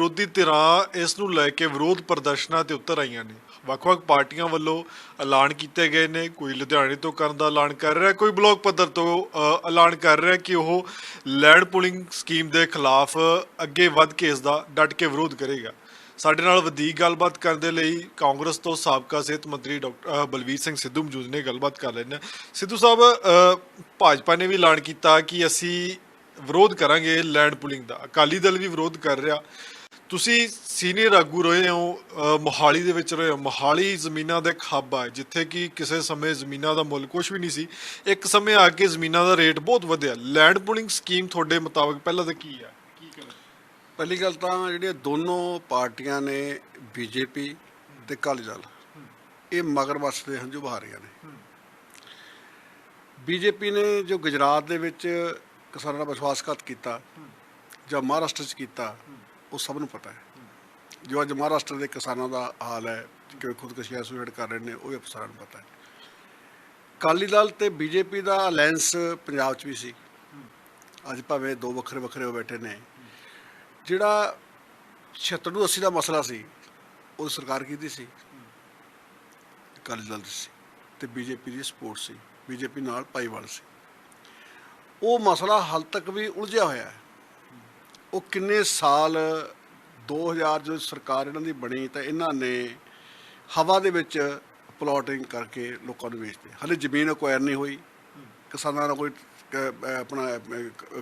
ਵਿਰੋਧੀ ਧਿਰਾਂ ਇਸ ਨੂੰ ਲੈ ਕੇ ਵਿਰੋਧ ਪ੍ਰਦਰਸ਼ਨਾਂ ਤੇ ਉਤਰ ਆਈਆਂ ਨੇ। ਵੱਖ-ਵੱਖ ਪਾਰਟੀਆਂ ਵੱਲੋਂ ਐਲਾਨ ਕੀਤੇ ਗਏ ਨੇ। ਕੋਈ ਲੁਧਿਆਣੇ ਤੋਂ ਕਰਨ ਦਾ ਐਲਾਨ ਕਰ ਰਿਹਾ, ਕੋਈ ਬਲਾਕ ਪੱਧਰ ਤੋਂ ਐਲਾਨ ਕਰ ਰਿਹਾ ਕਿ ਉਹ ਲੈਂਡ ਪੁਲਿੰਗ ਸਕੀਮ ਦੇ ਖਿਲਾਫ ਅੱਗੇ ਵੱਧ ਕੇ ਇਸ ਦਾ ਡਟ ਕੇ ਵਿਰੋਧ ਕਰੇਗਾ। ਸਾਡੇ ਨਾਲ ਵਧੇਰੇ ਗੱਲਬਾਤ ਕਰਨ ਦੇ ਲਈ ਕਾਂਗਰਸ ਤੋਂ ਸਾਬਕਾ ਸਿਹਤ ਮੰਤਰੀ ਡਾਕਟਰ ਬਲਵੀਰ ਸਿੰਘ ਸਿੱਧੂ ਮੌਜੂਦ ਨੇ। ਗੱਲਬਾਤ ਕਰ ਲੈਣੇ ਸਿੱਧੂ ਸਾਹਿਬ ਭਾਜਪਾ ਨੇ ਵੀ ਐਲਾਨ ਕੀਤਾ ਕਿ ਅਸੀਂ ਵਿਰੋਧ ਕਰਾਂਗੇ ਲੈਂਡ ਪੁਲਿੰਗ ਦਾ। ਅਕਾਲੀ ਦਲ ਵੀ ਵਿਰੋਧ ਕਰ ਰਿਹਾ। ਤੁਸੀਂ ਸੀਨੀਅਰ ਆਗੂ ਰਹੇ ਹੋ ਮੋਹਾਲੀ ਦੇ ਵਿੱਚ ਰਹੇ ਹੋ। ਮੋਹਾਲੀ ਜ਼ਮੀਨਾਂ ਦਾ ਹੱਬ ਆ ਜਿੱਥੇ ਕਿ ਕਿਸੇ ਸਮੇਂ ਜ਼ਮੀਨਾਂ ਦਾ ਮੁੱਲ ਕੁਝ ਵੀ ਨਹੀਂ ਸੀ। ਇੱਕ ਸਮੇਂ ਆ ਕੇ ਜ਼ਮੀਨਾਂ ਦਾ ਰੇਟ ਬਹੁਤ ਵਧਿਆ। ਲੈਂਡ ਪੁਲਿੰਗ ਸਕੀਮ ਤੁਹਾਡੇ ਮੁਤਾਬਕ ਪਹਿਲਾਂ ਤਾਂ ਕੀ ਆ? ਕੀ ਕਰਾਂ ਪਹਿਲੀ ਗੱਲ ਤਾਂ ਜਿਹੜੀਆਂ ਦੋਨੋਂ ਪਾਰਟੀਆਂ ਨੇ ਬੀਜੇਪੀ ਤੇ ਅਕਾਲੀ ਦਲ ਇਹ ਮਗਰ ਵਸਦੇ ਹੰਝੂ ਬਹਾ ਰਹੀਆਂ ਨੇ। ਬੀਜੇਪੀ ਨੇ ਜੋ ਗੁਜਰਾਤ ਦੇ ਵਿੱਚ ਕਿਸਾਨਾਂ ਦਾ ਵਿਸ਼ਵਾਸਘਾਤ ਕੀਤਾ ਜਾਂ ਮਹਾਰਾਸ਼ਟਰ 'ਚ ਕੀਤਾ ਉਹ ਸਭ ਨੂੰ ਪਤਾ ਹੈ। ਜੋ ਅੱਜ ਮਹਾਰਾਸ਼ਟਰ ਦੇ ਕਿਸਾਨਾਂ ਦਾ ਹਾਲ ਹੈ ਕਿ ਖੁਦਕੁਸ਼ੀਆਂ ਸੁਸਾਈਡ ਕਰ ਰਹੇ ਨੇ, ਉਹ ਵੀ ਸਾਰਿਆਂ ਨੂੰ ਪਤਾ ਹੈ। ਅਕਾਲੀ ਦਲ ਤੇ ਬੀਜੇਪੀ ਦਾ ਅਲਾਈਅੰਸ ਪੰਜਾਬ 'ਚ ਵੀ ਸੀ। ਅੱਜ ਭਾਵੇਂ ਦੋ ਵੱਖਰੇ ਵੱਖਰੇ ਹੋ ਬੈਠੇ ਨੇ। ਜਿਹੜਾ 76 ਨੂੰ 80 ਦਾ ਮਸਲਾ ਸੀ, ਉਹ ਸਰਕਾਰ ਕੀਤੀ ਸੀ? ਅਕਾਲੀ ਦਲ ਦੀ ਸੀ ਤੇ ਬੀਜੇਪੀ ਦੀ ਸਪੋਰਟ ਸੀ। ਬੀਜੇਪੀ ਨਾਲ ਭਾਈਵਾਲ ਸੀ। ਉਹ ਮਸਲਾ ਹਾਲ ਤੱਕ ਵੀ ਉਲਝਿਆ ਹੋਇਆ ਹੈ। ਉਹ ਕਿੰਨੇ ਸਾਲ 2000 ਜੋ ਸਰਕਾਰ ਇਹਨਾਂ ਦੀ ਬਣੀ ਤਾਂ ਇਹਨਾਂ ਨੇ ਹਵਾ ਦੇ ਵਿੱਚ ਪਲੋਟਿੰਗ ਕਰਕੇ ਲੋਕਾਂ ਨੂੰ ਵੇਚਦੇ ਹਲੇ ਜ਼ਮੀਨ ਅਕਵਾਇਰ ਨਹੀਂ ਹੋਈ। ਕਿਸਾਨਾਂ ਨਾਲ ਕੋਈ ਆਪਣਾ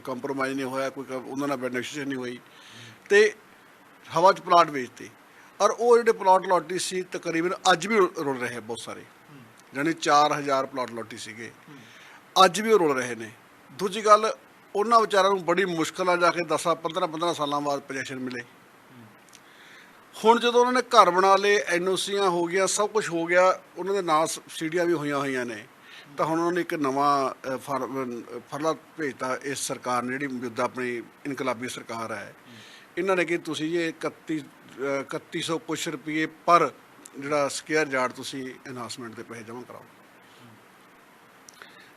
ਕੰਪਰੋਮਾਈਜ਼ ਨਹੀਂ ਹੋਇਆ ਕੋਈ ਉਹਨਾਂ ਨਾਲ ਬੈਨੀਫਿਸ਼ੀਅਰ ਨਹੀਂ ਹੋਈ। ਤੇ ਹਵਾ 'ਚ ਪਲਾਟ ਵੇਚਦੇ ਔਰ ਉਹ ਜਿਹੜੇ ਪਲਾਟ ਲੋਟੀ ਸੀ ਤਕਰੀਬਨ ਅੱਜ ਵੀ ਰੁਲ ਰਹੇ ਬਹੁਤ ਸਾਰੇ। ਜਾਣੀ 4000 ਪਲਾਟ ਲੋਟੀ ਸੀਗੇ। ਅੱਜ ਵੀ ਉਹ ਰੁਲ ਰਹੇ ਨੇ। ਦੂਜੀ ਗੱਲ ਉਹਨਾਂ ਵਿਚਾਰਿਆਂ ਨੂੰ ਬੜੀ ਮੁਸ਼ਕਲ ਨਾਲ ਜਾ ਕੇ 10 15 15 ਸਾਲਾਂ ਬਾਅਦ ਪੋਜੀਸ਼ਨ ਮਿਲੇ। ਹੁਣ ਜਦੋਂ ਉਹਨਾਂ ਨੇ ਘਰ ਬਣਾ ਲਏ ਐਨਓਸੀਆਂ ਹੋ ਗਿਆ ਸਭ ਕੁਝ ਹੋ ਗਿਆ ਉਹਨਾਂ ਦੇ ਨਾਂ ਸਬਸਿਡੀਆਂ ਵੀ ਹੋਈਆਂ ਹੋਈਆਂ ਨੇ। ਤਾਂ ਹੁਣ ਉਹਨਾਂ ਨੇ ਇੱਕ ਨਵਾਂ ਅ, ਫਰਲਾ ਭੇਜਤਾ ਇਸ ਸਰਕਾਰ ਨੇ ਜਿਹੜੀ ਮੌਜੂਦਾ ਆਪਣੀ ਇਨਕਲਾਬੀ ਸਰਕਾਰ ਹੈ। ਇਹਨਾਂ ਨੇ ਕਿ ਤੁਸੀਂ ਇਹ 31 ਅ, 3100 ਕੁਛ ਰੁਪਏ ਪਰ ਜਿਹੜਾ ਸਕੇਅਰ ਯਾਰਡ ਤੁਸੀਂ ਐਨਹਾਂਸਮੈਂਟ ਦੇ ਪੈਸੇ ਜਮ੍ਹਾਂ ਕਰਾਓ।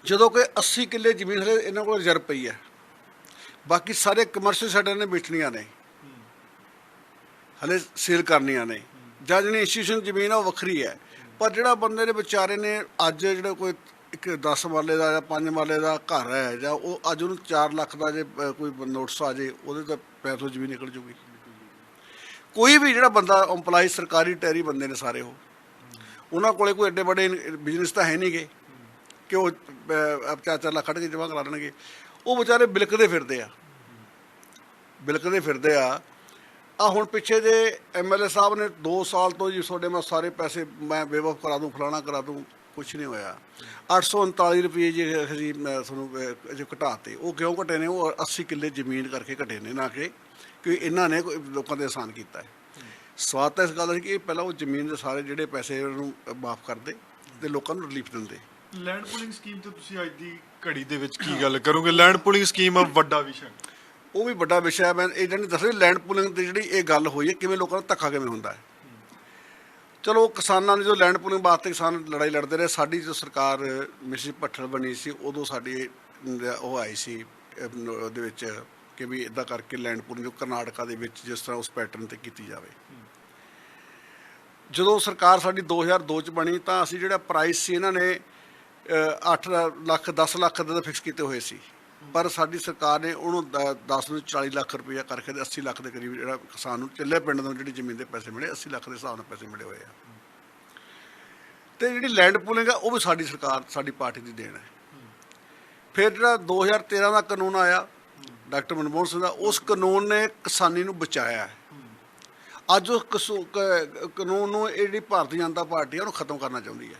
ਜਦੋਂ ਕਿ 80 ਕਿੱਲੇ ਜ਼ਮੀਨ ਹਲੇ ਇਹਨਾਂ ਕੋਲ ਰਿਜ਼ਰਵ ਪਈ ਹੈ। ਬਾਕੀ ਸਾਰੇ ਕਮਰਸ਼ੀਅਲ ਸਾਈਡਾਂ ਨੇ ਵੇਚਣੀਆਂ ਨੇ। ਹਲੇ ਸੇਲ ਕਰਨੀਆਂ ਨੇ। ਜਾਂ ਜਿਹੜੀ ਇੰਸਟੀਟਿਊਸ਼ਨ ਜ਼ਮੀਨ ਆ ਉਹ ਵੱਖਰੀ ਹੈ। ਪਰ ਜਿਹੜਾ ਬੰਦੇ ਦੇ ਵਿਚਾਰੇ ਨੇ ਅੱਜ ਜਿਹੜਾ ਕੋਈ ਇੱਕ 10 ਮਰਲੇ ਦਾ ਜਾਂ 5 ਮਰਲੇ ਦਾ ਘਰ ਹੈ ਜਾਂ ਉਹ ਅੱਜ ਉਹਨੂੰ 4 ਲੱਖ ਦਾ ਜੇ ਕੋਈ ਨੋਟਿਸ ਆ ਜੇ, ਉਹਦੇ ਤਾਂ ਪੈਸੋਂ ਜ਼ਮੀਨ ਨਿਕਲ ਜੂਗੀ। ਕੋਈ ਵੀ ਜਿਹੜਾ ਬੰਦਾ EMPLOYE ਸਰਕਾਰੀ ਟੈਰੀ ਬੰਦੇ ਨੇ ਸਾਰੇ ਉਹ। ਉਹਨਾਂ ਕੋਲੇ ਕੋਈ ਐਡੇ ਵੱਡੇ ਬਿਜ਼ਨਸ ਤਾਂ ਹੈ ਨਹੀਂਗੇ ਕਿ ਉਹ ਅ, ਚਾਰ ਚਾਰ ਲੱਖ ਕੱਢ ਕੇ ਜਮ੍ਹਾਂ ਕਰਾ ਲੈਣਗੇ ਉਹ ਵਿਚਾਰੇ ਬਿਲਕਦੇ ਫਿਰਦੇ ਆ। ਬਿਲਕਦੇ ਫਿਰਦੇ ਆ। ਆ ਹੁਣ ਪਿੱਛੇ ਜੇ ਐਮਐਲਏ ਸਾਹਿਬ ਨੇ 2 ਸਾਲ ਤੋਂ ਜੀ ਤੁਹਾਡੇ ਮੈਂ ਸਾਰੇ ਪੈਸੇ ਮੈਂ ਬੇਵਕਫ ਕਰਾ ਦੂੰ ਫਲਾਣਾ ਕਰਾ ਦੂੰ ਕੁਛ ਨਹੀਂ ਹੋਇਆ। 839 ਰੁਪਏ ਜੀ ਅਸੀਂ ਮੈਂ ਤੁਹਾਨੂੰ ਜੋ ਘਟਾਤੇ। ਉਹ ਕਿਉਂ ਘਟੇ ਨੇ? ਉਹ 80 ਕਿੱਲੇ ਜ਼ਮੀਨ ਕਰਕੇ ਘਟੇ ਨੇ ਨਾ ਕਿ ਕਿ ਇਹਨਾਂ ਨੇ ਲੋਕਾਂ ਦੇ ਆਸਾਨ ਕੀਤਾ ਹੈ। ਸਵਾਦ ਤਾਂ ਇਸ ਗੱਲ ਦਾ ਸੀ ਕਿ ਪਹਿਲਾਂ ਉਹ ਜ਼ਮੀਨ ਦੇ ਸਾਰੇ ਜਿਹੜੇ ਪੈਸੇ ਉਹਨੂੰ ਮਾਫ ਕਰਦੇ ਤੇ ਲੋਕਾਂ ਨੂੰ ਰਿਲੀਫ ਦਿੰਦੇ। ਲੈਂਡ ਪੁਲਿੰਗ ਸਕੀਮ ਤੇ ਤੁਸੀਂ ਅੱਜ ਦੀ ਘੜੀ ਦੇ ਵਿੱਚ ਕੀ ਗੱਲ ਕਰੋਗੇ? ਲੈਂਡ ਪੁਲਿੰਗ ਸਕੀਮ ਆ ਵੱਡਾ ਵਿਸ਼ਾ। ਉਹ ਵੀ ਵੱਡਾ ਵਿਸ਼ਾ ਹੈ, ਮੈਂ ਇਹ ਜਾਨੀ ਦੱਸਿਆ ਲੈਂਡ ਪੂਲਿੰਗ ਦੀ ਜਿਹੜੀ ਇਹ ਗੱਲ ਹੋਈ ਹੈ, ਕਿਵੇਂ ਲੋਕਾਂ ਨੂੰ ਧੱਕਾ ਕਿਵੇਂ ਹੁੰਦਾ ਹੈ? ਚਲੋ, ਕਿਸਾਨਾਂ ਨੇ ਜੋ ਲੈਂਡ ਪੂਲਿੰਗ ਵਾਸਤੇ ਕਿਸਾਨ ਲੜਾਈ ਲੜਦੇ ਰਹੇ, ਸਾਡੀ ਜੋ ਸਰਕਾਰ ਮਿਸੀ ਭੱਠਲ ਬਣੀ ਸੀ, ਉਦੋਂ ਸਾਡੀ ਉਹ ਆਈ ਸੀ ਉਹਦੇ ਵਿੱਚ ਕਿ ਵੀ ਇਦਾਂ ਕਰਕੇ ਲੈਂਡ ਪੂਲਿੰਗ ਜੋ ਕਰਨਾਟਕਾ ਦੇ ਵਿੱਚ ਜਿਸ ਤਰ੍ਹਾਂ ਉਸ ਪੈਟਰਨ ਤੇ ਕੀਤੀ ਜਾਵੇ। ਜਦੋਂ ਸਰਕਾਰ ਸਾਡੀ 2002 ਚ ਬਣੀ ਤਾਂ ਅਸੀਂ ਜਿਹੜਾ ਪ੍ਰਾਈਸ ਸੀ, ਇਹਨਾਂ ਨੇ 8 ਲੱਖ 10 ਲੱਖ ਦੇ ਫਿਕਸ ਕੀਤੇ ਹੋਏ ਸੀ। ਪਰ ਸਾਡੀ ਸਰਕਾਰ ਨੇ ਉਹਨੂੰ 10 ਨੂੰ 40 ਲੱਖ ਰੁਪਇਆ ਕਰਕੇ ਤੇ 80 ਲੱਖ ਦੇ ਕਰੀਬ ਜਿਹੜਾ ਕਿਸਾਨ ਨੂੰ ਚੱਲੇ ਪਿੰਡ ਨੂੰ, ਜਿਹੜੀ ਜ਼ਮੀਨ ਦੇ ਪੈਸੇ ਮਿਲੇ 80 ਲੱਖ ਦੇ ਹਿਸਾਬ ਨਾਲ ਪੈਸੇ ਮਿਲੇ ਹੋਏ ਆ। ਤੇ ਜਿਹੜੀ ਲੈਂਡ ਪੂਲਿੰਗ ਆ, ਉਹ ਵੀ ਸਾਡੀ ਸਰਕਾਰ, ਸਾਡੀ ਪਾਰਟੀ ਦੀ ਦੇਣ ਹੈ। ਫਿਰ ਜਿਹੜਾ 2013 ਦਾ ਕਾਨੂੰਨ ਆਇਆ, ਡਾਕਟਰ ਮਨਮੋਹਨ ਸਿੰਘ ਦਾ, ਉਸ ਕਾਨੂੰਨ ਨੇ ਕਿਸਾਨੀ ਨੂੰ ਬਚਾਇਆ। ਹੈ ਅੱਜ ਉਸ ਕਸੂ- ਕ- ਕਾਨੂੰਨ ਨੂੰ ਇਹ ਜਿਹੜੀ ਭਾਰਤੀ ਜਨਤਾ ਪਾਰਟੀ ਆ, ਉਹਨੂੰ ਖਤਮ ਕਰਨਾ ਚਾਹੁੰਦੀ ਹੈ।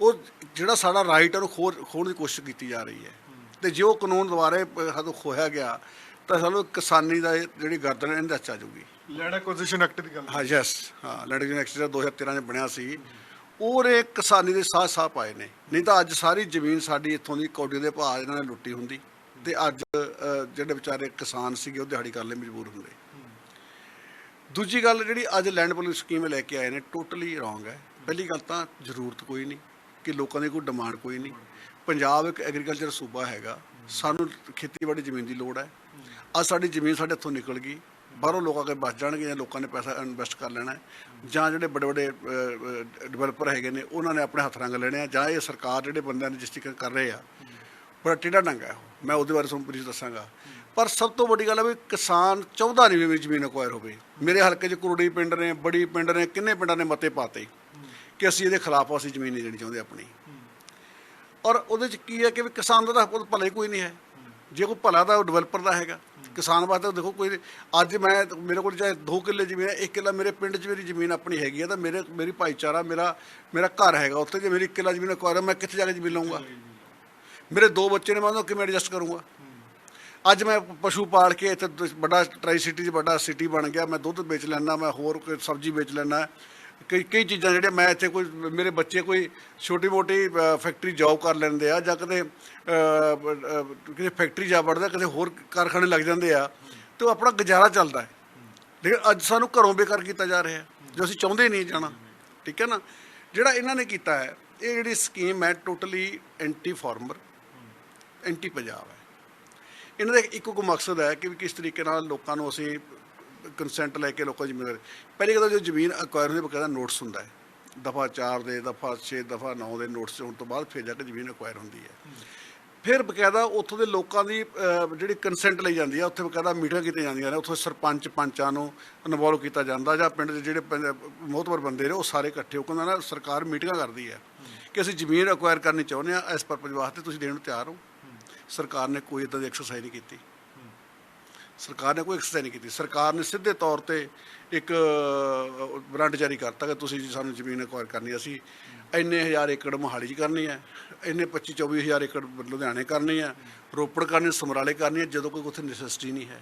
ਉਹ ਜਿਹੜਾ ਸਾਡਾ ਰਾਈਟ ਹੈ ਉਹਨੂੰ ਖੋਹ ਖੋਹਣ ਦੀ ਕੋਸ਼ਿਸ਼ ਕੀਤੀ ਜਾ ਰਹੀ ਹੈ। ਤੇ ਜੇ ਉਹ ਕਾਨੂੰਨ ਪ- ਸਾਨੂੰ ਖੋਇਆ ਗਿਆ ਤਾਂ ਸਾਨੂੰ ਕਿਸਾਨੀ ਦਾ ਜਿਹੜੀ ਗਰਦਨ ਹੈ, ਇਹਦੇ ਵਿੱਚ ਆ ਜਾਊਗੀ। ਲੈਂਡ ਐਕੁਜੀਸ਼ਨ ਐਕਟ ਦੀ ਗੱਲ ਹਾਂ ਯੈਸ ਹਾਂ ਲੈਂਡਿੰਗ ਐਕਟ ਜਿਹੜਾ 2013 ਚ ਬਣਿਆ ਸੀ ਉਹਨੇ ਕਿਸਾਨੀ ਦੇ ਸਾਹ ਸਾਹ ਪਾਏ ਨੇ। ਨਹੀਂ ਤਾਂ ਅੱਜ ਸਾਰੀ ਜ਼ਮੀਨ ਸਾਡੀ ਇੱਥੋਂ ਦੀ ਕੌਡੀ ਦੇ ਭਾਅ ਇਹਨਾਂ ਨੇ ਲੁੱਟੀ ਹੁੰਦੀ ਤੇ ਅੱਜ ਜਿਹੜੇ ਵਿਚਾਰੇ ਕਿਸਾਨ ਸੀਗੇ ਉਹ ਦਿਹਾੜੀ ਕਰਨ ਲਈ ਮਜਬੂਰ ਹੁੰਦੇ। ਦੂਜੀ ਗੱਲ ਜਿਹੜੀ ਅੱਜ ਲੈਂਡ ਪੋਲਿਸ ਸਕੀਮ ਲੈ ਕੇ ਆਏ ਨੇ ਟੋਟਲੀ ਰੋਂਗ ਹੈ। ਪਹਿਲੀ ਗੱਲ ਤਾਂ ਜ਼ਰੂਰਤ ਕੋਈ ਨਹੀਂ। ਕਿ ਲੋਕਾਂ ਦੀ ਕੋਈ ਡਿਮਾਂਡ ਕੋਈ ਨਹੀਂ। ਪੰਜਾਬ ਇੱਕ ਐਗਰੀਕਲਚਰ ਸੂਬਾ ਹੈਗਾ। ਸਾਨੂੰ ਖੇਤੀਬਾੜੀ ਜ਼ਮੀਨ ਦੀ ਲੋੜ ਹੈ। ਅੱਜ ਸਾਡੀ ਜ਼ਮੀਨ ਸਾਡੇ ਹੱਥੋਂ ਨਿਕਲ ਗਈ। ਬਾਹਰੋਂ ਲੋਕ ਆ ਕੇ ਬਚ ਜਾਣਗੇ ਜਾਂ ਲੋਕਾਂ ਨੇ ਪੈਸਾ ਇਨਵੈਸਟ ਕਰ ਲੈਣਾ ਜਾਂ ਜਿਹੜੇ ਵੱਡੇ ਵੱਡੇ ਡਿਵੈਲਪਰ ਹੈਗੇ ਨੇ, ਉਹਨਾਂ ਨੇ ਆਪਣੇ ਹੱਥ ਰੰਗ ਲੈਣੇ ਆ। ਜਾਂ ਇਹ ਸਰਕਾਰ ਜਿਹੜੇ ਬੰਦਿਆਂ ਨੇ ਰਜਿਸਟ੍ਰੇਸ਼ਨ ਕਰ ਰਹੇ ਆ, ਬੜਾ ਟੇਢਾ ਡੰਗ ਹੈ ਮੈਂ ਉਹਦੇ ਬਾਰੇ ਤੁਹਾਨੂੰ ਬਰੀਫ ਦੱਸਾਂਗਾ। ਪਰ ਸਭ ਤੋਂ ਵੱਡੀ ਗੱਲ ਹੈ ਵੀ ਕਿਸਾਨ ਚਾਹੁੰਦਾ ਨਹੀਂ ਵੀ ਮੇਰੀ ਜ਼ਮੀਨ ਅਕਵਾਇਰ ਹੋਵੇ। ਮੇਰੇ ਹਲਕੇ 'ਚ ਕੁਰੜੀ ਪਿੰਡ ਨੇ, ਬੜੀ ਪਿੰਡ ਨੇ, ਕਿੰਨੇ ਪਿੰਡਾਂ ਨੇ ਮਤੇ ਪਾਤੇ। ਕਿ ਅਸੀਂ ਇਹਦੇ ਖਿਲਾਫ ਅਸੀਂ ਜ਼ਮੀਨ ਨਹੀਂ ਦੇਣੀ ਚਾਹੁੰਦੇ ਆਪਣੀ। ਔਰ ਉਹਦੇ 'ਚ ਕੀ ਹੈ ਕਿ ਵੀ ਕਿਸਾਨ ਦਾ ਤਾਂ ਕੋਈ ਭਲਾ ਹੀ ਕੋਈ ਨਹੀਂ ਹੈ। ਜੇ ਕੋਈ ਭਲਾ ਤਾਂ ਉਹ ਡਿਵੈਲਪਰ ਦਾ ਹੈਗਾ। ਕਿਸਾਨ ਵਾਸਤੇ ਦੇਖੋ ਕੋਈ ਅੱਜ ਮੈਂ ਮੇਰੇ ਕੋਲ ਚਾਹੇ 2 ਕਿੱਲੇ ਜ਼ਮੀਨ ਹੈ 1 ਕਿੱਲਾ ਮੇਰੇ ਪਿੰਡ 'ਚ ਮੇਰੀ ਜ਼ਮੀਨ ਆਪਣੀ ਹੈਗੀ ਹੈ ਤਾਂ ਮੇਰੇ, ਮੇਰੀ ਭਾਈਚਾਰਾ, ਮੇਰਾ ਮੇਰਾ ਘਰ ਹੈਗਾ। ਉੱਥੇ ਜੇ ਮੇਰੀ 1 ਕਿੱਲਾ ਜ਼ਮੀਨ ਅਕਵਾਇਰ ਮੈਂ ਕਿੱਥੇ ਜਾ ਕੇ ਜ਼ਮੀਨ ਲਵਾਂਗਾ ਮੇਰੇ ਦੋ ਬੱਚੇ ਨੇ, ਮੈਂ ਉਹਨਾਂ ਕਿਵੇਂ ਐਡਜਸਟ ਕਰੂੰਗਾ? ਅੱਜ ਮੈਂ ਪਸ਼ੂ ਪਾਲ ਕੇ ਇੱਥੇ ਵੱਡਾ ਟਰਾਈ ਸਿਟੀ 'ਚ ਵੱਡਾ ਸਿਟੀ ਬਣ ਗਿਆ। ਮੈਂ ਦੁੱਧ ਵੇਚ ਲੈਣਾ ਮੈਂ ਹੋਰ ਕੋਈ ਸਬਜ਼ੀ ਵੇਚ ਲੈਣਾ ਕਈ ਕਈ ਚੀਜ਼ਾਂ ਜਿਹੜੀਆਂ ਮੈਂ ਇੱਥੇ ਕੋਈ ਮੇਰੇ ਬੱਚੇ ਕੋਈ ਛੋਟੀ ਮੋਟੀ ਫੈਕਟਰੀ ਜੌਬ ਕਰ ਲੈਂਦੇ ਆ ਜਾਂ ਕਦੇ ਅ, ਕਿਤੇ ਫੈਕਟਰੀ ਜਾ ਵੜਦਾ ਕਦੇ ਹੋਰ ਕਾਰਖਾਨੇ ਲੱਗ ਜਾਂਦੇ ਆ ਤੇ ਉਹ ਆਪਣਾ ਗੁਜ਼ਾਰਾ ਚੱਲਦਾ ਹੈ। ਲੇਕਿਨ ਅੱਜ ਸਾਨੂੰ ਘਰੋਂ ਬੇਕਾਰ ਕੀਤਾ ਜਾ ਰਿਹਾ ਜੋ ਅਸੀਂ ਚਾਹੁੰਦੇ ਹੀ ਨਹੀਂ ਜਾਣਾ ਠੀਕ ਹੈ ਨਾ? ਜਿਹੜਾ ਇਹਨਾਂ ਨੇ ਕੀਤਾ ਹੈ ਇਹ ਜਿਹੜੀ ਸਕੀਮ ਹੈ totally anti farmer anti Punjab ਹੈ। ਇਹਨਾਂ ਦਾ ਇੱਕੋ ਇੱਕ ਮਕਸਦ ਹੈ ਕਿ ਵੀ ਕਿਸ ਤਰੀਕੇ ਨਾਲ ਲੋਕਾਂ ਨੂੰ ਅਸੀਂ ਕੰਸੈਂਟ ਲੈ ਕੇ ਲੋਕਾਂ ਦੀ ਜ਼ਿੰਮੇਵਾਰੀ। ਪਹਿਲੀ ਗੱਲ ਜੋ ਜ਼ਮੀਨ ਅਕਵਾਇਰ ਹੁੰਦੀ ਬਕਾਇਦਾ ਨੋਟਿਸ ਹੁੰਦਾ ਹੈ। ਦਫਾ 4 ਦੇ ਦਫਾ 6 ਦਫਾ 9 ਦੇ ਨੋਟਿਸ ਹੋਣ ਤੋਂ ਬਾਅਦ ਫਿਰ ਜਾ ਕੇ ਜ਼ਮੀਨ ਅਕਵਾਇਰ ਹੁੰਦੀ ਹੈ। ਫਿਰ ਬਕਾਇਦਾ ਉੱਥੋਂ ਦੇ ਲੋਕਾਂ ਦੀ ਜਿਹੜੀ ਕੰਸੈਂਟ ਲਈ ਜਾਂਦੀ ਹੈ ਉੱਥੇ ਬਕਾਇਦਾ ਮੀਟਿੰਗਾਂ ਕੀਤੀਆਂ ਜਾਂਦੀਆਂ ਨੇ। ਉੱਥੋਂ ਸਰਪੰਚ ਪੰਚਾਂ ਨੂੰ ਇਨਵੋਲਵ ਕੀਤਾ ਜਾਂਦਾ ਜਾਂ ਪਿੰਡ ਦੇ ਜਿਹੜੇ ਮੋਹਤਬਰ ਬੰਦੇ ਨੇ ਉਹ ਸਾਰੇ ਇਕੱਠੇ ਹੋ ਕੇ ਨਾਲ ਸਰਕਾਰ ਮੀਟਿੰਗਾਂ ਕਰਦੀ ਹੈ ਕਿ ਅਸੀਂ ਜ਼ਮੀਨ ਅਕਵਾਇਰ ਕਰਨੀ ਚਾਹੁੰਦੇ ਹਾਂ ਇਸ ਪਰਪਸ ਵਾਸਤੇ ਤੁਸੀਂ ਦੇਣ ਨੂੰ ਤਿਆਰ ਹੋ। ਸਰਕਾਰ ਨੇ ਕੋਈ ਇਦਾਂ ਦੀ ਐਕਸਰਸਾਈਜ਼ ਨਹੀਂ ਕੀਤੀ। ਸਰਕਾਰ ਨੇ ਕੋਈ ਐਕਸਰਸਾਈਜ਼ ਨਹੀਂ ਕੀਤੀ। ਸਰਕਾਰ ਨੇ ਸਿੱਧੇ ਤੌਰ ਤੇ ਇੱਕ ਬ੍ਰਾਂਡ ਜਾਰੀ ਕਰਤਾ ਕਿ ਤੁਸੀਂ ਜੀ ਸਾਨੂੰ ਜ਼ਮੀਨ ਅਕਵਾਇਰ ਕਰਨੀ ਹੈ, ਅਸੀਂ ਇੰਨੇ ਹਜ਼ਾਰ ਏਕੜ ਮੋਹਾਲੀ 'ਚ ਕਰਨੀ ਹੈ ਇੰਨੇ 25 24 ਹਜ਼ਾਰ ਏਕੜ ਲੁਧਿਆਣੇ ਕਰਨੀ ਹੈ ਰੋਪੜ ਕਰਨੀ ਸਮਰਾਲੇ ਕਰਨੀ ਹੈ ਜਦੋਂ ਕੋਈ ਉੱਥੇ ਨੈਸੈਸਿਟੀ ਨਹੀਂ ਹੈ।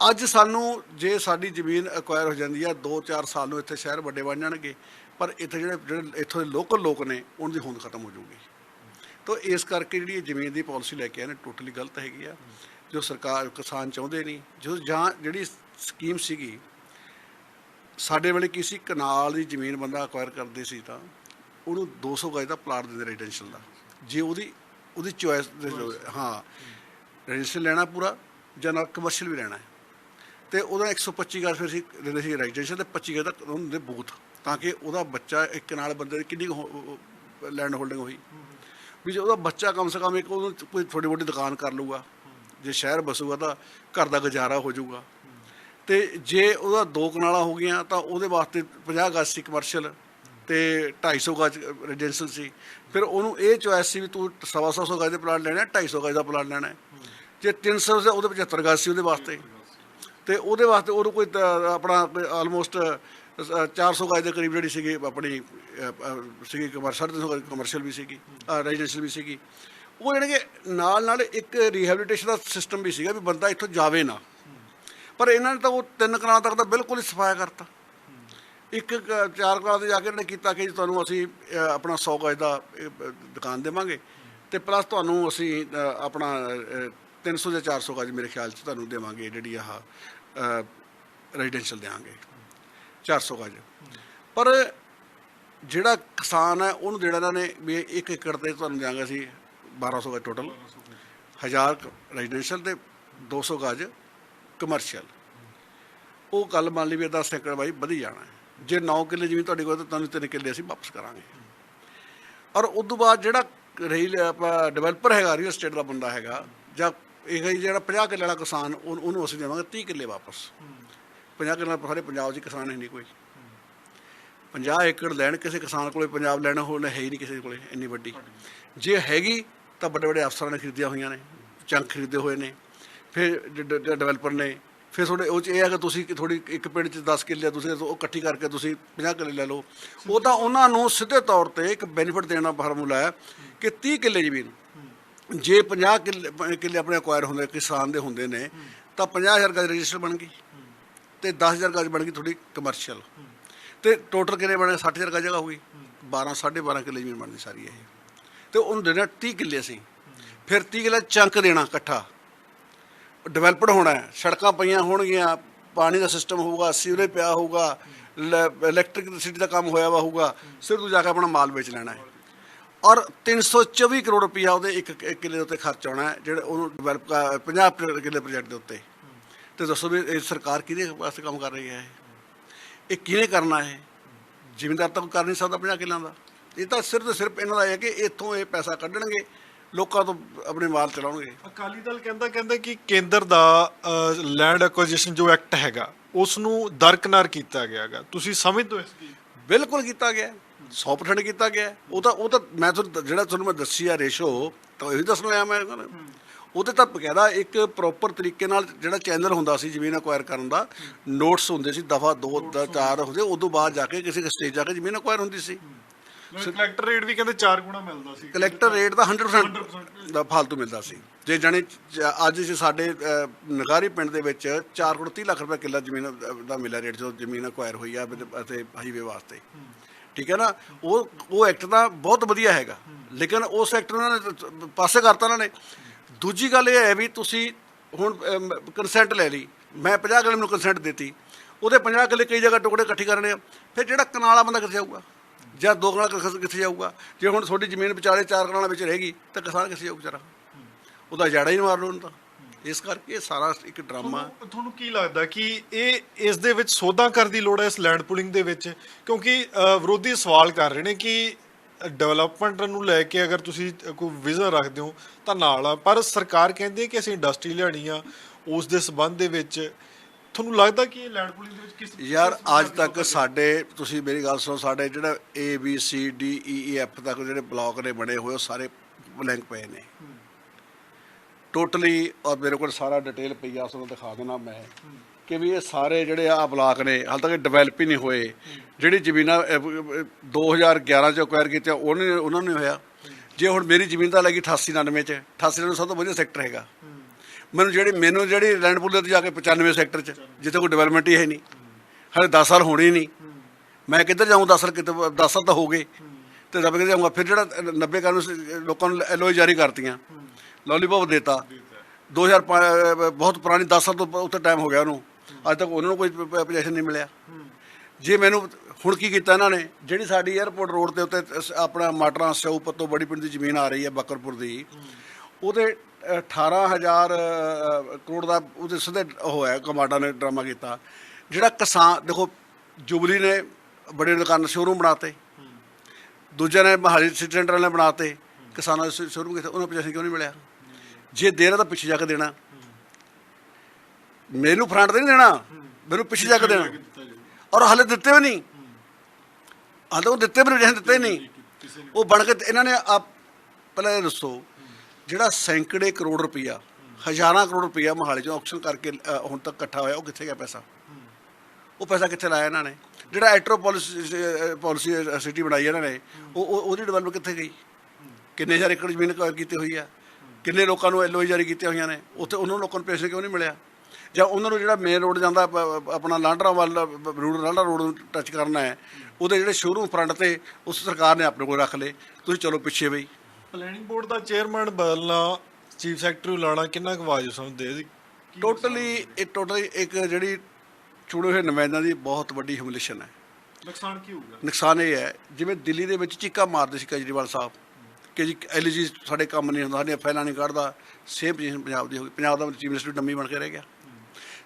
ਅੱਜ ਸਾਨੂੰ ਜੇ ਸਾਡੀ ਜ਼ਮੀਨ ਅਕਵਾਇਰ ਹੋ ਜਾਂਦੀ ਹੈ 2-4 ਸਾਲ ਨੂੰ ਇੱਥੇ ਸ਼ਹਿਰ ਵੱਡੇ ਬਣ ਜਾਣਗੇ ਪਰ ਇੱਥੇ ਜਿਹੜੇ ਜਿਹੜੇ ਇੱਥੋਂ ਦੇ ਲੋਕਲ ਲੋਕ ਨੇ ਉਹਨਾਂ ਦੀ ਹੋਂਦ ਖਤਮ ਹੋ ਜਾਊਗੀ। ਤਾਂ ਇਸ ਕਰਕੇ ਜਿਹੜੀ ਜ਼ਮੀਨ ਦੀ ਪਾਲਿਸੀ ਲੈ ਕੇ ਆਏ ਨੇ ਟੋਟਲੀ ਗਲਤ ਹੈਗੀ ਆ। ਜੋ ਸਰਕਾਰ ਕਿਸਾਨ ਚਾਹੁੰਦੇ ਨਹੀਂ। ਜੋ ਜਾਂ ਜਿਹੜੀ ਸਕੀਮ ਸੀਗੀ ਸਾਡੇ ਵੇਲੇ ਕੀ ਸੀ? ਕਨਾਲ ਦੀ ਜ਼ਮੀਨ ਬੰਦਾ ਅਕਵਾਇਰ ਕਰਦੇ ਸੀ ਤਾਂ ਉਹਨੂੰ 200 ਗਜ ਦਾ ਪਲਾਟ ਦਿੰਦੇ ਰੈਜ਼ੀਡੈਂਸ਼ੀਅਲ ਦਾ। ਜੇ ਉਹਦੀ ਉਹਦੀ ਚੋਇਸ ਹਾਂ ਰੈਜ਼ੀਡੈਂਸ਼ੀਅਲ ਲੈਣਾ ਪੂਰਾ ਜਾਂ ਨਾਲ ਕਮਰਸ਼ੀਅਲ ਵੀ ਲੈਣਾ ਤੇ ਉਹਦਾ 125 ਗਜ ਫਿਰ ਸੀ ਦਿੰਦੇ ਸੀ ਰੈਜ਼ੀਡੈਂਸ਼ੀਅਲ ਤੇ 25 ਗਜ ਦਾ ਉਹਨੂੰ ਦਿੰਦੇ ਬੂਥ ਤਾਂ ਕਿ ਉਹਦਾ ਬੱਚਾ ਇੱਕ ਨਾਲ ਬੰਦੇ ਦੀ ਕਿੰਨੀ ਲੈਂਡ ਹੋਲਡਿੰਗ ਹੋਈ। ਵੀ ਜੇ ਉਹਦਾ ਬੱਚਾ ਕਮ ਸੇ ਕਮ ਇੱਕ ਉਹਨੂੰ ਕੋਈ ਥੋੜੀ ਮੋਟੀ ਦੁਕਾਨ ਕਰ ਲੂਗਾ ਜੇ ਸ਼ਹਿਰ ਬਸੂਗਾ ਤਾਂ ਘਰ ਦਾ ਗੁਜ਼ਾਰਾ ਹੋ ਜਾਊਗਾ। ਤੇ ਜੇ ਉਹਦਾ ਦੋ ਕਨਾਲਾਂ ਹੋ ਗਈਆਂ ਤਾਂ ਉਹਦੇ ਵਾਸਤੇ 50 ਗਜ ਸੀ ਕਮਰਸ਼ੀਅਲ ਤੇ 250 ਗਜ ਰੈਜ਼ੀਡੈਂਸ਼ੀਅਲ ਸੀ। ਫਿਰ ਉਹਨੂੰ ਇਹ ਚੁਆਇਸ ਸੀ ਵੀ ਤੂੰ ਸਵਾ ਸੌ ਸੌ ਗਜ ਦੇ ਪਲਾਟ ਲੈਣਾ 250 ਗਜ ਦਾ ਪਲਾਟ ਲੈਣਾ। ਜੇ 300 ਸੀ ਉਹਦੇ 75 ਗਜ ਸੀ ਉਹਦੇ ਵਾਸਤੇ। ਤੇ ਉਹਦੇ ਵਾਸਤੇ ਉਹਨੂੰ ਕੋਈ ਆਪਣਾ ਆਲਮੋਸਟ 400 ਗਜ ਦੇ ਕਰੀਬ ਜਿਹੜੀ ਸੀਗੀ ਆਪਣੀ ਸੀਗੀ ਕਮਰਸ਼ੀਅਲ ਤੇ ਕਮਰਸ਼ੀਅਲ ਵੀ ਸੀਗੀ ਰੈਜ਼ੀਡੈਂਸ਼ੀਅਲ ਵੀ ਸੀਗੀ। ਉਹ ਜਿਹੜੇ ਕਿ ਨਾਲ ਨਾਲ ਇੱਕ ਰੀਹੈਬਿਲਿਟੇਸ਼ਨ ਦਾ ਸਿਸਟਮ ਵੀ ਸੀਗਾ ਵੀ ਬੰਦਾ ਇੱਥੋਂ ਜਾਵੇ ਨਾ। ਪਰ ਇਹਨਾਂ ਨੇ ਤਾਂ ਉਹ ਤਿੰਨ ਕਨਾਲ ਤੱਕ ਤਾਂ ਬਿਲਕੁਲ ਹੀ ਸਫਾਇਆ ਕਰਤਾ। ਇੱਕ ਚਾਰ ਕਨਾਲ ਤੇ ਜਾ ਕੇ ਇਹਨੇ ਕੀਤਾ ਕਿ ਤੁਹਾਨੂੰ ਅਸੀਂ ਆਪਣਾ 100 ਗਜ ਦਾ ਦੁਕਾਨ ਦੇਵਾਂਗੇ ਤੇ ਪਲੱਸ ਤੁਹਾਨੂੰ ਅਸੀਂ ਆਪਣਾ ਅ, 300 ਜਾਂ 400 ਗਜ ਮੇਰੇ ਖਿਆਲ ਚ ਤੁਹਾਨੂੰ ਦੇਵਾਂਗੇ ਜਿਹੜੀ ਆਹ ਰੈਜ਼ੀਡੈਂਸ਼ੀਅਲ ਦੇਵਾਂਗੇ 400 ਗਜ। ਪਰ ਜਿਹੜਾ ਕਿਸਾਨ ਹੈ ਉਹਨੂੰ ਜਿਹੜਾ ਇਹਨਾਂ ਨੇ ਵੀ ਇੱਕ ਏਕੜ ਤੇ ਤੁਹਾਨੂੰ ਦਿਆਂਗੇ ਅਸੀਂ 1200 ਗਜ ਟੋਟਲ 1000 ਰੈਜ਼ੀਡੈਂਸ਼ੀਅਲ ਤੇ 200 ਗਜ ਕਮਰਸ਼ੀਅਲ ਉਹ ਗੱਲ ਮੰਨ ਲਈ ਵੀ 10 ਏਕੜ ਬਾਈ ਵਧੀ ਜਾਣਾ ਜੇ 9 ਕਿੱਲੇ ਜ਼ਮੀਨ ਤੁਹਾਡੇ ਕੋਲ ਤਾਂ ਤੁਹਾਨੂੰ 3 ਕਿੱਲੇ ਅਸੀਂ ਵਾਪਸ ਕਰਾਂਗੇ। ਔਰ ਉਸ ਤੋਂ ਬਾਅਦ ਜਿਹੜਾ ਰਹੀ ਆਪਾਂ ਡਿਵੈਲਪਰ ਹੈਗਾ ਰੀਅਲ ਸਟੇਟ ਦਾ ਬੰਦਾ ਹੈਗਾ, ਜਾਂ ਇਹ ਹੀ ਜਿਹੜਾ 50 ਕਿੱਲੇ ਵਾਲਾ ਕਿਸਾਨ, ਉਹਨੂੰ ਉਹਨੂੰ ਅਸੀਂ ਦੇਵਾਂਗੇ 30 ਕਿੱਲੇ ਵਾਪਸ। 50 ਕਿੱਲੇ ਨਾਲ ਸਾਰੇ ਪੰਜਾਬ 'ਚ ਕਿਸਾਨ ਹੈ ਨਹੀਂ ਕੋਈ। 50 ਏਕੜ ਲੈਣ ਕਿਸੇ ਕਿਸਾਨ ਕੋਲੇ, ਪੰਜਾਬ ਲੈਣਾ ਹੋਣਾ ਹੈ ਹੀ ਨਹੀਂ ਕਿਸੇ ਕੋਲੇ ਇੰਨੀ ਵੱਡੀ। ਜੇ ਹੈਗੀ ਤਾਂ ਵੱਡੇ ਵੱਡੇ ਅਫਸਰਾਂ ਨੇ ਖਰੀਦੀਆਂ ਹੋਈਆਂ ਨੇ ਚੰਕ ਖਰੀਦੇ ਹੋਏ ਨੇ ਫਿਰ ਡਿਵੈਲਪਰ ਨੇ ਫਿਰ ਤੁਹਾਡੇ ਉਹ ਚ ਇਹ ਹੈ ਕਿ ਤੁਸੀਂ ਥੋੜੀ ਇੱਕ ਪਿੰਡ ਚ 10 ਕਿੱਲੇ ਆ, ਤੁਸੀਂ ਉਹ ਇਕੱਠੀ ਕਰਕੇ ਤੁਸੀਂ 50 ਕਿੱਲੇ ਲੈ ਲਓ। ਉਹ ਤਾਂ ਉਹਨਾਂ ਨੂੰ ਸਿੱਧੇ ਤੌਰ ਤੇ ਇੱਕ ਬੈਨੀਫਿਟ ਦੇਣ ਦਾ ਫਾਰਮੂਲਾ ਹੈ ਕਿ 30 ਕਿੱਲੇ ਜ਼ਮੀਨ ਜੇ 50 ਕਿੱਲੇ ਕਿੱਲੇ ਆਪਣੇ ਅਕਵਾਇਰ ਹੁੰਦੇ ਕਿਸਾਨ ਦੇ ਹੁੰਦੇ ਨੇ ਤਾਂ 50000 ਗਜ ਰਜਿਸਟਰ ਬਣ ਗਈ ਤੇ 10000 ਗਜ ਬਣ ਗਈ ਤੁਹਾਡੀ ਕਮਰਸ਼ੀਅਲ ਤੇ ਟੋਟਲ ਕਿੰਨੇ ਬਣੇ? 60000 ਗਜ ਜਗ੍ਹਾ ਹੋ ਗਈ। 12 12.5 ਕਿੱਲੇ ਜ਼ਮੀਨ ਬਣਦੀ ਸਾਰੀ ਇਹ। ਤੇ ਉਹਨੂੰ ਦੇਣਾ 30 ਕਿੱਲੇ ਸੀ ਫਿਰ 30 ਕਿੱਲੇ ਚੰਕ ਦੇਣਾ ਇਕੱਠਾ। ਡਿਵੈਲਪਡ ਹੋਣਾ ਹੈ। ਸੜਕਾਂ ਪਈਆਂ ਹੋਣਗੀਆਂ, ਪਾਣੀ ਦਾ ਸਿਸਟਮ ਹੋਊਗਾ ਸੀਵਰੇਜ ਪਿਆ ਹੋਊਗਾ ਇਲੈਕਟ੍ਰਿਕ ਸਿਟੀ ਦਾ ਕੰਮ ਹੋਇਆ ਵਾ ਹੋਊਗਾ, ਸਿਰ ਤੂੰ ਜਾ ਕੇ ਆਪਣਾ ਮਾਲ ਵੇਚ ਲੈਣਾ ਹੈ। ਔਰ 324 ਕਰੋੜ ਰੁਪਇਆ ਉਹਦੇ ਇੱਕ ਕਿੱਲੇ ਦੇ ਉੱਤੇ ਖਰਚ ਆਉਣਾ ਹੈ, ਜਿਹੜੇ ਉਹਨੂੰ ਡਿਵੈਲਪ 50 ਕਿੱਲੇ ਪ੍ਰੋਜੈਕਟ ਦੇ ਉੱਤੇ। ਤੇ ਦੱਸੋ ਵੀ ਇਹ ਸਰਕਾਰ ਕਿਹਦੇ ਵਾਸਤੇ ਕੰਮ ਕਰ ਰਹੀ ਹੈ ਇਹ? ਇਹ ਕਿਹਨੇ ਕਰਨਾ ਹੈ? ਜ਼ਿਮੀਂਦਾਰ ਤਾਂ ਕੋਈ ਕਰ ਨਹੀਂ ਸਕਦਾ 50 ਕਿੱਲਾਂ ਦਾ। ਇਹ ਤਾਂ ਸਿਰਫ ਸਿਰਫ ਇਹਨਾਂ ਦਾ ਹੈ ਕਿ ਇੱਥੋਂ ਇਹ ਪੈਸਾ ਕੱਢਣਗੇ ਲੋਕਾਂ ਤੋਂ ਆਪਣੇ ਮਾਲ ਚਲਾਉਣਗੇ। ਅਕਾਲੀ ਦਲ ਕਹਿੰਦਾ ਕਹਿੰਦਾ ਕਿ ਕੇਂਦਰ ਦਾ ਲੈਂਡ ਐਕੁਜੀਸ਼ਨ ਜੋ ਐਕਟ ਹੈਗਾ ਉਸ ਨੂੰ ਦਰਕਨਾਰ ਕੀਤਾ ਗਿਆ ਹੈਗਾ। ਤੁਸੀਂ ਸਮਝਦੇ ਹੋ ਇਸ ਕੀ ਬਿਲਕੁਲ ਕੀਤਾ ਗਿਆ। ਹੈ। 100% ਕੀਤਾ ਗਿਆ। ਉਹ ਤਾਂ ਉਹ ਤਾਂ ਮੈਂ ਤੁਹਾਨੂੰ ਦ- ਜਿਹੜਾ ਤੁਹਾਨੂੰ ਮੈਂ ਦੱਸੀ ਆ ਰੇਸ਼ੋ ਤਾਂ ਇਹੀ ਦੱਸਣ ਆਇਆ ਮੈਂ ਉਹਦੇ ਤਾਂ ਬਕਾਇਦਾ ਇੱਕ ਪ੍ਰੋਪਰ ਤਰੀਕੇ ਨਾਲ ਜਿਹੜਾ ਚੈਨਲ ਹੁੰਦਾ ਸੀ ਜ਼ਮੀਨ ਅਕਵਾਇਰ ਕਰਨ ਦਾ ਨੋਟਸ ਹੁੰਦੇ ਸੀ ਦਫਾ 2 ਦਾ 4 ਹੁੰਦੇ ਉਦੋਂ ਬਾਅਦ ਜਾ ਕੇ ਕਿਸੇ ਸਟੇਜ ਜਾ ਕੇ ਜ਼ਮੀਨ ਅਕਵਾਇਰ ਹੁੰਦੀ ਸੀ। ਕਲੈਕਟਰ ਰੇਟ ਵੀ ਕਹਿੰਦੇ 4 ਗੁਣਾ ਮਿਲਦਾ ਸੀ। ਕਲੈਕਟਰ ਰੇਟ ਦਾ 100% ਦਾ ਫालतू ਮਿਲਦਾ ਸੀ। ਜੇ ਜਾਣੀ ਚ- ਅੱਜ ਜੇ ਸਾਡੇ ਨਗਾਰੀ ਪਿੰਡ ਦੇ ਵਿੱਚ 4 ਕਰੋੜ 30 ਲੱਖ ਰੁਪਏ ਕਿੱਲਾ ਜ਼ਮੀਨ ਦਾ ਮਿਲਿਆ ਰੇਟ ਜੋ ਜ਼ਮੀਨ ਅਕਵਾਇਰ ਹੋਈ ਆ ਅਤੇ ਹਾਈਵੇ ਵਾਸਤੇ। ਠੀਕ ਹੈ ਨਾ? ਉਹ ਉਹ ਐਕਟ ਤਾਂ ਬਹੁਤ ਵਧੀਆ ਹੈਗਾ। ਲੇਕਿਨ ਉਸ ਐਕਟ ਨੂੰ ਉਹਨਾਂ ਨੇ ਪਾਸੇ ਕਰਤਾ ਉਹਨਾਂ ਨੇ। ਦੂਜੀ ਗੱਲ ਇਹ ਹੈ ਵੀ ਤੁਸੀਂ ਹੁਣ ਕੰਸੈਂਟ ਲੈ ਲਈ। ਮੈਂ 50 ਕਿੱਲੇ ਨੂੰ ਕੰਸੈਂਟ ਦਿੱਤੀ। ਉਹਦੇ 50 ਕਿੱਲੇ ਕਈ ਜਗ੍ਹਾ ਟੁਕੜੇ ਇਕੱਠੇ ਕਰਨੇ ਆ। ਫਿਰ ਜਿਹੜਾ ਕਨਾਲਾ ਬੰਦਾ ਕਿੱਥੇ ਜਾਊਗਾ? ਜਾਂ ਦੋ ਕਨਾਲ ਕਿੱਥੇ ਕਿੱਥੇ ਜਾਊਗਾ? ਜੇ ਹੁਣ ਤੁਹਾਡੀ ਜ਼ਮੀਨ ਵਿਚਾਲੇ ਚਾਰ ਕਨਾਲਾਂ ਵਿੱਚ ਰਹੇਗੀ ਤਾਂ ਕਿਸਾਨ ਕਿੱਥੇ ਜਾਊ ਵਿਚਾਰਾ? ਉਹਦਾ ਜੜਾ ਹੀ ਮਾਰ ਲਓ ਉਹਨੂੰ ਤਾਂ। ਇਸ ਕਰਕੇ ਇਹ ਸਾਰਾ ਇੱਕ ਡਰਾਮਾ। ਤੁਹਾਨੂੰ ਤੁਹਾਨੂੰ ਕੀ ਲੱਗਦਾ ਕਿ ਇਹ ਇਸ ਦੇ ਵਿੱਚ ਸੋਧਾਂ ਕਰਨ ਦੀ ਲੋੜ ਹੈ ਇਸ ਲੈਂਡ ਪੁਲਿੰਗ ਦੇ ਵਿੱਚ? ਕਿਉਂਕਿ ਅ, ਵਿਰੋਧੀ ਸਵਾਲ ਕਰ ਰਹੇ ਨੇ ਕਿ ਡਿਵੈਲਪਮੈਂਟ ਨੂੰ ਲੈ ਕੇ ਅਗਰ ਤੁਸੀਂ ਕੋਈ ਵਿਜ਼ਨ ਰੱਖਦੇ ਹੋ ਤਾਂ ਨਾਲ ਆ। ਪਰ ਸਰਕਾਰ ਕਹਿੰਦੀ ਹੈ ਕਿ ਅਸੀਂ ਇੰਡਸਟਰੀ ਲਿਆਣੀ ਆ ਉਸ ਦੇ ਸਬੰਧ ਦੇ ਵਿੱਚ ਤੁਹਾਨੂੰ ਲੱਗਦਾ ਕਿ ਇਹ ਲੈਂਡ ਪੁਲਿੰਗ ਦੇ ਵਿੱਚ ਕਿਸ ਯਾਰ ਅੱਜ ਤੱਕ ਸਾਡੇ ਤੁਸੀਂ ਮੇਰੀ ਗੱਲ ਸੁਣੋ ਸਾਡੇ ਜਿਹੜਾ A B C D E E F ਤੱਕ ਜਿਹੜੇ ਬਲਾਕ ਨੇ ਬਣੇ ਹੋਏ ਉਹ ਸਾਰੇ ਬਲੈਂਕ ਪਏ ਨੇ। ਟੋਟਲੀ ਔਰ ਮੇਰੇ ਕੋਲ ਸਾਰਾ ਡਿਟੇਲ ਪਈ ਆ ਉਸ ਨੂੰ ਦਿਖਾ ਦੇਣਾ ਮੈਂ। ਕਿ ਵੀ ਇਹ ਸਾਰੇ ਜਿਹੜੇ ਆ ਬਲਾਕ ਨੇ ਹਾਲ ਤੱਕ ਡਿਵੈਲਪ ਹੀ ਨਹੀਂ ਹੋਏ। ਜਿਹੜੀ ਜ਼ਮੀਨਾਂ ਅਹ, ਅਹ, 2011 ਚ ਅਕਵਾਇਰ ਕੀਤੀਆਂ ਉਹਨੇ ਉਹਨਾਂ ਨੂੰ ਹੋਇਆ। ਜੇ ਹੁਣ ਮੇਰੀ ਜ਼ਮੀਨ ਤਾਂ ਲੱਗੀ 88 99 ਚ 88 99 ਸਭ ਤੋਂ ਵਧੀਆ ਸੈਕਟਰ ਹੈਗਾ। ਮੈਨੂੰ ਜਿਹੜੀ ਮੈਨੂੰ ਜਿਹੜੀ ਲੈਂਡ ਪੂਲ ਤੇ ਜਾ ਕੇ 95 ਸੈਕਟਰ ਚ, ਜਿੱਥੇ ਕੋਈ ਡਿਵੈਲਪਮੈਂਟ ਹੀ ਹੈ ਨਹੀਂ। ਹਲੇ 10 ਸਾਲ ਹੋਣੀ ਨਹੀਂ। ਮੈਂ ਕਿੱਧਰ ਜਾਊਂ 10 ਸਾਲ ਕਿਤੇ 10 ਸਾਲ ਤਾਂ ਹੋ ਗਏ। ਤੇ ਰੱਬ ਕਿਤੇ ਜਾਊਂਗਾ, ਫਿਰ ਜਿਹੜਾ 90 ਕਾਨੂੰਨ ਲੋਕਾਂ ਨੂੰ ਐਲਓਏ ਜਾਰੀ ਕਰਤੀਆਂ। ਲੋਲੀਪੌਪ ਦਿੱਤਾ। 2005 ਬਹੁਤ ਪੁਰਾਣੀ 10 ਸਾਲ ਤੋਂ ਉੱਤੇ ਟਾਈਮ ਹੋ ਗਿਆ ਉਹਨੂੰ। ਅੱਜ ਤੱਕ ਉਹਨਾਂ ਨੂੰ ਕੋਈ ਪੋਜੀਸ਼ਨ ਨਹੀਂ ਮਿਲਿਆ। ਜੇ ਮੈਨੂੰ, ਹੁਣ ਕੀ ਕੀਤਾ ਇਹਨਾਂ ਨੇ? ਜਿਹੜੀ ਸਾਡੀ 에ਅਰਪੋਰਟ ਰੋਡ ਦੇ ਉੱਤੇ ਆਪਣਾ ਮਾਟਰਾਂ ਸਊਪਤ ਪੱਤੋਂ, ਬੜੀ ਪਿੰਡ ਦੀ ਜ਼ਮੀਨ ਆ ਰਹੀ ਹੈ, ਬੱਕਰਪੁਰ ਦੀ। ਉਹਦੇ 18000 ਅ, ਕਰੋੜ ਦਾ ਉਹਦੇ ਸਿੱਧੇ ਉਹ ਹੈ ਕਮਾਡਾ ਨੇ ਡਰਾਮਾ ਕੀਤਾ। ਜਿਹੜਾ ਕਿਸਾਨ ਦੇਖੋ ਜੁਬਲੀ ਨੇ ਬੜੇ ਦੁਕਾਨ ਸ਼ੋਰੂਮ ਬਣਾਤੇ। ਦੂਜੇ ਨੇ ਮਹਾਲੀ ਸਿਟੀ ਸੈਂਟਰ ਨੇ ਬਣਾਤੇ। ਕਿਸਾਨਾਂ ਦੇ ਸ਼ੋਰੂਮ ਕਿੱਥੇ ਉਹਨਾਂ ਪੋਜੀਸ਼ਨ ਕਿਉਂ ਨਹੀਂ ਮਿਲਿਆ? ਜੇ ਦੇਣਾ ਤਾਂ ਪਿੱਛੇ ਜਾ ਕੇ ਦੇਣਾ। ਮੈਨੂੰ ਫਰੰਟ ਤੇ ਨਹੀਂ ਦੇਣਾ। ਮੈਨੂੰ ਪਿੱਛੇ ਜਾ ਕੇ ਦੇਣਾ। ਔਰ ਹਲੇ ਦਿੱਤੇ ਵੀ ਨਹੀਂ। ਹਲੇ ਉਹ ਦਿੱਤੇ ਵੀ ਨਹੀਂ ਦਿੱਤੇ ਨਹੀਂ। ਉਹ ਬਣ ਕੇ ਇਹਨਾਂ ਨੇ ਆਪ ਪਹਿਲਾਂ ਇਹ ਦੱਸੋ। ਜਿਹੜਾ ਸੈਂਕੜੇ ਕਰੋੜ ਰੁਪਈਆ, ਹਜ਼ਾਰਾਂ ਕਰੋੜ ਰੁਪਈਆ ਮਹਾਲੀ ਚੋਂ ਆਕਸ਼ਨ ਕਰਕੇ ਹੁਣ ਤੱਕ ਇਕੱਠਾ ਹੋਇਆ, ਉਹ ਕਿੱਥੇ ਗਿਆ ਪੈਸਾ? ਉਹ ਪੈਸਾ ਕਿੱਥੇ ਲਾਇਆ ਇਹਨਾਂ ਨੇ? ਜਿਹੜਾ ਐਟਰੋ ਪਾਲਿਸੀ ਪਾਲਿਸੀ ਸਿਟੀ ਬਣਾਈ ਇਹਨਾਂ ਨੇ, ਉਹ ਉਹਦੀ ਡਿਵੈਲਪਮੈਂਟ ਕਿੱਥੇ ਗਈ? ਕਿੰਨੇ ਹਜ਼ਾਰ ਏਕੜ ਜ਼ਮੀਨ ਕਵਰ ਕੀਤੀ ਹੋਈ ਆ? ਕਿੰਨੇ ਲੋਕਾਂ ਨੂੰ ਐਲਓਈ ਜਾਰੀ ਕੀਤੀਆਂ ਹੋਈਆਂ ਨੇ? ਉੱਥੇ ਉਹਨਾਂ ਨੂੰ ਲੋਕਾਂ ਨੂੰ ਪੈਸੇ ਕਿਉਂ ਨਹੀਂ ਮਿਲਿਆ? ਜਾਂ ਉਹਨਾਂ ਨੂੰ ਜਿਹੜਾ ਮੇਨ ਰੋਡ ਜਾਂਦਾ ਆਪਣਾ ਲਾਂਡਰਾ ਵੱਲ ਰੋਡ ਲਾਂਡਰਾ ਰੋਡ ਨੂੰ ਟੱਚ ਕਰਨਾ ਹੈ, ਉਹਦੇ ਜਿਹੜੇ ਸ਼ੋਰੂਮ ਫਰੰਟ ਤੇ ਉਸ ਸਰਕਾਰ ਨੇ ਆਪਣੇ ਕੋਲ ਰੱਖ ਲਏ। ਤੁਸੀਂ ਚਲੋ ਪਿੱਛੇ ਬਈ। ਪਲੈਨਿੰਗ ਬੋਰਡ ਦਾ ਚੇਅਰਮੈਨ ਬਦਲਣਾ ਚੀਫ ਸੈਕਟਰੀ ਲਾਣਾ ਕਿੰਨਾ ਕੁ ਵਾਜਬ ਸਮਝਦੇ ਇਹਦੀ ਟੋਟਲੀ ਇਹ ਟੋਟਲੀ ਇੱਕ ਜਿਹੜੀ ਚੁਣੇ ਹੋਏ ਨੁਮਾਇੰਦਿਆਂ ਦੀ ਬਹੁਤ ਵੱਡੀ ਹਿਮਿਲੇਸ਼ਨ ਹੈ। ਨੁਕਸਾਨ ਕੀ ਹੋਊਗਾ? ਨੁਕਸਾਨ ਇਹ ਹੈ ਜਿਵੇਂ ਦਿੱਲੀ ਦੇ ਵਿੱਚ ਚੀਕਾ ਮਾਰਦੇ ਸੀ ਕੇਜਰੀਵਾਲ ਸਾਹਿਬ ਕਿ ਜੀ ਐਲਜੀ ਸਾਡੇ ਕੰਮ ਨਹੀਂ ਹੁੰਦਾ ਸਾਡੀਆਂ ਫਾਈਲਾਂ ਨਹੀਂ ਕੱਢਦਾ ਸੇਮ ਪੋਜੀਸ਼ਨ ਪੰਜਾਬ ਦੀ ਹੋ ਗਈ। ਪੰਜਾਬ ਦਾ ਚੀਫ ਮਿਨਿਸਟਰ ਡੰਮੀ ਬਣ ਕੇ ਰਹਿ ਗਿਆ।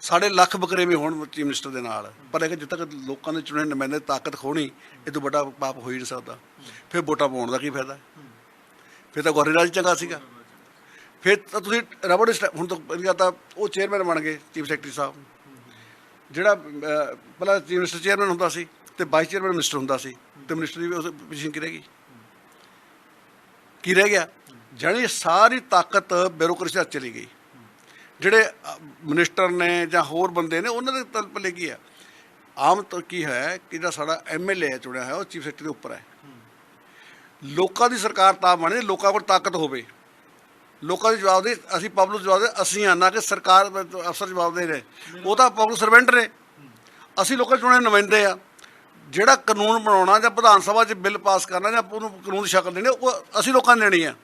ਸਾਡੇ ਲੱਖ ਬਕਰੇਵੇਂ ਹੋਣ ਚੀਫ ਮਿਨਿਸਟਰ ਦੇ ਨਾਲ ਪਰ ਇਹ ਜਦ ਤੱਕ ਲੋਕਾਂ ਦੇ ਚੁਣੇ ਨੁਮਾਇੰਦੇ ਤਾਕਤ ਖੋਣੀ ਇਹ ਤੋਂ ਵੱਡਾ ਪਾਪ ਹੋ ਹੀ ਨਹੀਂ ਸਕਦਾ। ਫਿਰ ਵੋਟਾਂ ਪਾਉਣ ਦਾ ਕੀ ਫਾਇਦਾ? ਫਿਰ ਤਾਂ ਗੋਰੇ ਰਾਜ ਚੰਗਾ ਸੀਗਾ। ਫਿਰ ਤਾਂ ਤੁਸੀਂ ਰਬੜ ਹੁਣ ਤਾਂ ਵਧੀਆ ਤਾਂ ਉਹ ਚੇਅਰਮੈਨ ਬਣ ਗਏ ਚੀਫ ਸੈਕਟਰੀ ਸਾਹਿਬ। ਜਿਹੜਾ ਪਹਿਲਾਂ ਚੀਫ ਮਿਨਿਸਟਰ ਚੇਅਰਮੈਨ ਹੁੰਦਾ ਸੀ ਤੇ ਵਾਈਸ ਚੇਅਰਮੈਨ ਮਿਨਿਸਟਰ ਹੁੰਦਾ ਸੀ ਤੇ ਮਿਨਿਸਟਰ ਦੀ ਵੀ ਉਸ ਪੋਜੀਸ਼ਨ ਕੀ ਰਹਿ ਗਈ। ਕੀ ਰਹਿ ਗਿਆ? ਜਾਣੀ ਸਾਰੀ ਤਾਕਤ ਬਿਊਰੋਕ੍ਰੇਸੀ ਹੱਥ ਚਲੀ ਗਈ। ਜਿਹੜੇ ਅਹ, ਮਿਨਿਸਟਰ ਨੇ ਜਾਂ ਹੋਰ ਬੰਦੇ ਨੇ ਉਹਨਾਂ ਦੇ ਤਲ ਪੱਲੇ ਕੀ ਹੈ? ਆਮ ਤਾਂ ਕੀ ਹੈ ਕਿ ਜਿਹੜਾ ਸਾਡਾ ਐਮਐਲਏ ਚੁਣਿਆ ਹੈ ਉਹ ਚੀਫ ਸੈਕਟਰੀ ਦੇ ਉੱਪਰ ਹੈ। ਲੋਕਾਂ ਦੀ ਸਰਕਾਰ ਤਾਂ ਬਣੇ ਲੋਕਾਂ ਕੋਲ ਤਾਕਤ ਹੋਵੇ। ਲੋਕਾਂ ਦੇ ਜਵਾਬ ਦੇ ਅਸੀਂ ਪਬਲਿਕ ਜਵਾਬ ਦੇ ਅਸੀਂ ਆ ਨਾ ਕਿ ਸਰਕਾਰ ਅਫਸਰ ਜਵਾਬ ਦੇ ਨੇ ਉਹ ਤਾਂ ਪਬਲਿਕ ਸਰਵੈਂਟ ਨੇ। ਅਸੀਂ ਲੋਕਾਂ ਚੁਣੇ ਨੁਮਾਇੰਦੇ ਆ। ਜਿਹੜਾ ਕਾਨੂੰਨ ਬਣਾਉਣਾ ਜਾਂ ਵਿਧਾਨ ਸਭਾ 'ਚ ਬਿੱਲ ਪਾਸ ਕਰਨਾ ਜਾਂ ਉਹਨੂੰ ਕਾਨੂੰਨ ਦੀ ਸ਼ਕਲ ਦੇਣੀ ਉਹ ਅਸੀਂ ਲੋਕਾਂ ਨੇ ਦੇਣੀ ਆ।